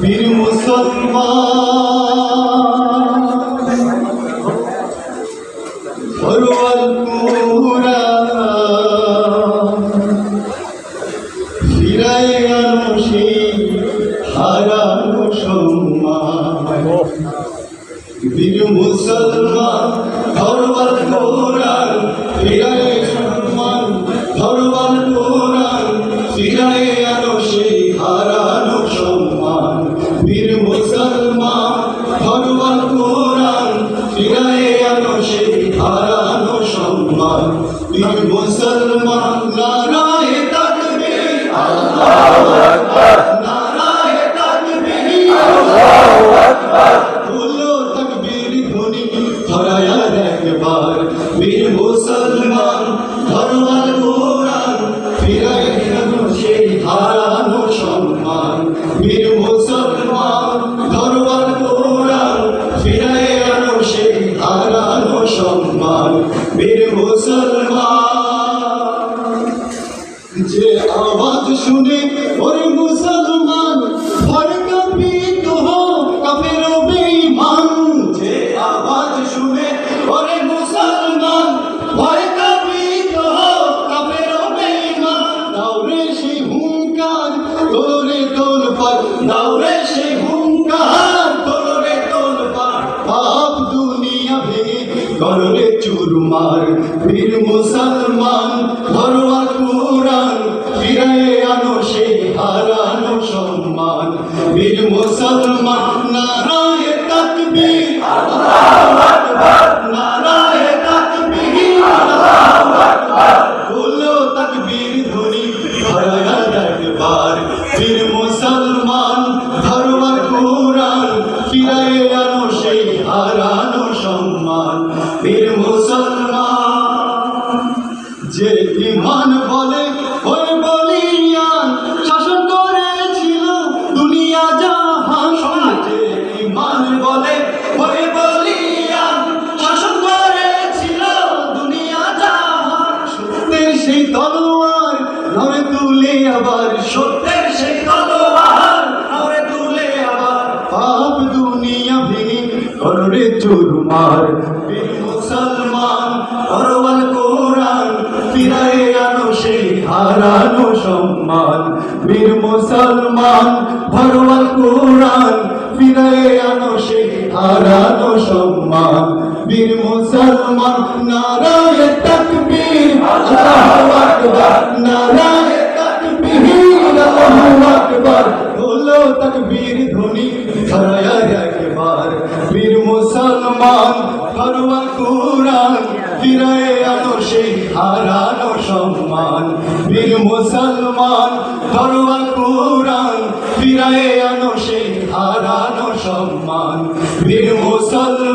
বীর মুসলমান ফরওয়াল কুরআন ফিরায় আনো সেই হারানো সম্মান বীর মুসলমান ধরবার কোরআন ফিরায় সম্মান ধরবার কোরআন ফিরায় মুসলমান নারায় তাকবীর আল্লাহু আকবার নারায় তাকবীর আল্লাহু আকবার বলো তকবীর ধ্বনি ধরায়ার একবার বীর মুসলমান ধরওয়াল কোরআন ফিরাই আনো সেই হারানো সম্মান বীর মুসলমান ধরওয়াল কোরআন ফিরাই আনো সেই হারানো সম্মান বীর মুসলমান। যে আওয়াজ শুনে ওরে মুসলমান করলে চুরমার বীর মুসলমান ভরোয়া কোরআন, ফিরায়ে আনো সেই হারানো সম্মান। বীর মুসলমান, নারায় তাকবীর। মুসলমান ফিরায়ে যে ইমান বলে, ওই বলিয়ান শাসন করেছিল দুনিয়া জাহান। যে ইমান বলে, ওই বলিয়ান শাসন করেছিল দুনিয়া জাহান। সত্যের সেই তলোয়ার নড়ে তুলে আবার, সত্যের সেই তলোয়ার নড়ে তুলে আবার। পাপ দুনিয়া ভেঙে কররে চুরমার আনো সেই হারানো সম্মান। বীর মুসলমান পরওয়াল কোরআন ফিরায়ে আনো সেই হারানো সম্মান। বীর মুসলমান, নারায় তাকবীর, আল্লাহু আকবার। নারায় তাকবীর মুসলমান কুরান ফিরায়ে আনো সেই হারানো সম্মান। বীর মুসলমান, ঘরোয়া কোরআন, ফিরায়ে আনো সেই হারানো সম্মান। বীর মুসলমান